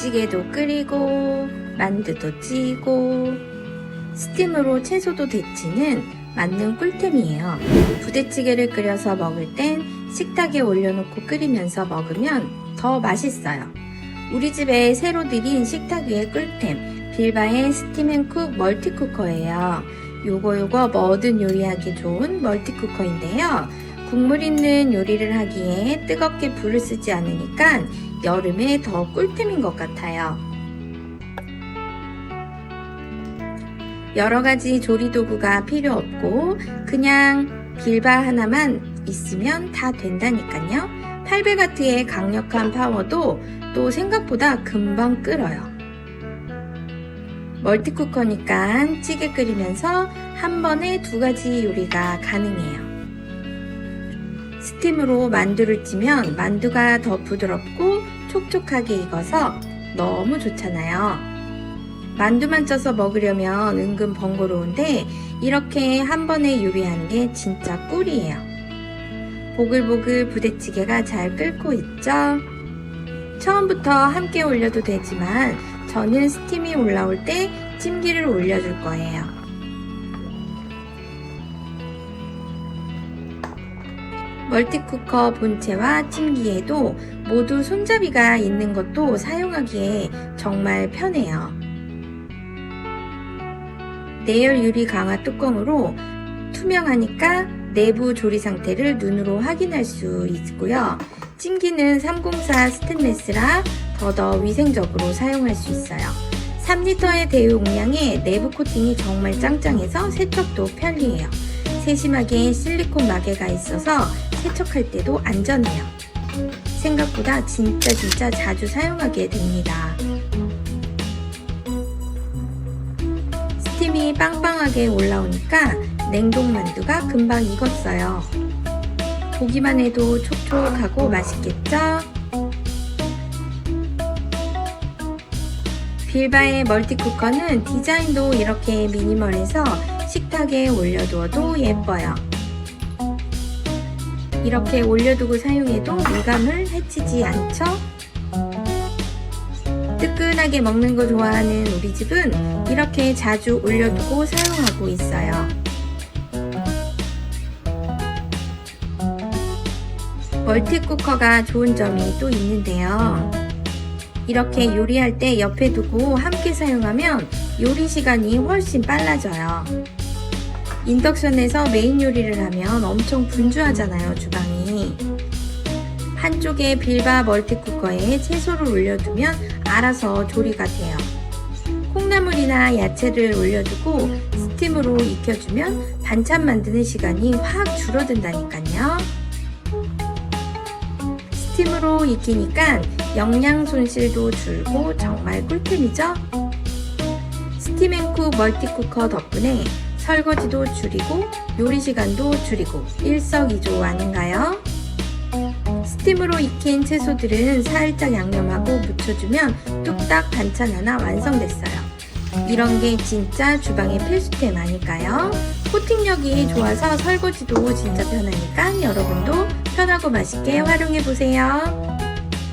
부대찌개도 끓이고 만두도 찌고 스팀으로 채소도 데치는 만능 꿀템이에요. 부대찌개를 끓여서 먹을 땐 식탁에 올려놓고 끓이면서 먹으면 더 맛있어요. 우리 집에 새로 들인 식탁 위의 꿀템 빌바의 스팀앤쿡 멀티쿠커예요. 요거 요거 뭐든 요리하기 좋은 멀티쿠커인데요. 국물 있는 요리를 하기에 뜨겁게 불을 쓰지 않으니까 여름에 더 꿀템인 것 같아요. 여러 가지 조리 도구가 필요 없고 그냥 빌바 하나만 있으면 다 된다니까요. 800W의 강력한 파워도 또 생각보다 금방 끓어요. 멀티쿠커니까 찌개 끓이면서 한 번에 두 가지 요리가 가능해요. 스팀으로 만두를 찌면 만두가 더 부드럽고 촉촉하게 익어서 너무 좋잖아요. 만두만 쪄서 먹으려면 은근 번거로운데 이렇게 한 번에 요리하는 게 진짜 꿀이에요. 보글보글 부대찌개가 잘 끓고 있죠? 처음부터 함께 올려도 되지만 저는 스팀이 올라올 때 찜기를 올려줄 거예요. 멀티쿠커 본체와 찜기에도 모두 손잡이가 있는 것도 사용하기에 정말 편해요. 내열 유리 강화 뚜껑으로 투명하니까 내부 조리 상태를 눈으로 확인할 수 있고요. 찜기는 304 스테인레스라 더더 위생적으로 사용할 수 있어요. 3리터의 대용량에 내부 코팅이 정말 짱짱해서 세척도 편리해요. 세심하게 실리콘 마개가 있어서 세척할 때도 안전해요. 생각보다 진짜 진짜 자주 사용하게 됩니다. 스팀이 빵빵하게 올라오니까 냉동 만두가 금방 익었어요. 보기만 해도 촉촉하고 맛있겠죠? 빌바의 멀티쿠커는 디자인도 이렇게 미니멀해서 식탁에 올려두어도 예뻐요. 이렇게 올려두고 사용해도 미감을 해치지 않죠? 뜨끈하게 먹는 거 좋아하는 우리 집은 이렇게 자주 올려두고 사용하고 있어요. 멀티쿠커가 좋은 점이 또 있는데요. 이렇게 요리할 때 옆에 두고 함께 사용하면 요리 시간이 훨씬 빨라져요. 인덕션에서 메인 요리를 하면 엄청 분주하잖아요, 주방이. 한쪽에 빌바 멀티쿠커에 채소를 올려두면 알아서 조리가 돼요. 콩나물이나 야채를 올려두고 스팀으로 익혀주면 반찬 만드는 시간이 확 줄어든다니까요. 스팀으로 익히니까 영양 손실도 줄고 정말 꿀템이죠? 스팀앤쿡 멀티쿠커 덕분에 설거지도 줄이고 요리 시간도 줄이고 일석이조 아닌가요? 스팀으로 익힌 채소들은 살짝 양념하고 묻혀주면 뚝딱 반찬 하나 완성됐어요. 이런 게 진짜 주방의 필수템 아닐까요? 코팅력이 좋아서 설거지도 진짜 편하니까 여러분도 편하고 맛있게 활용해 보세요.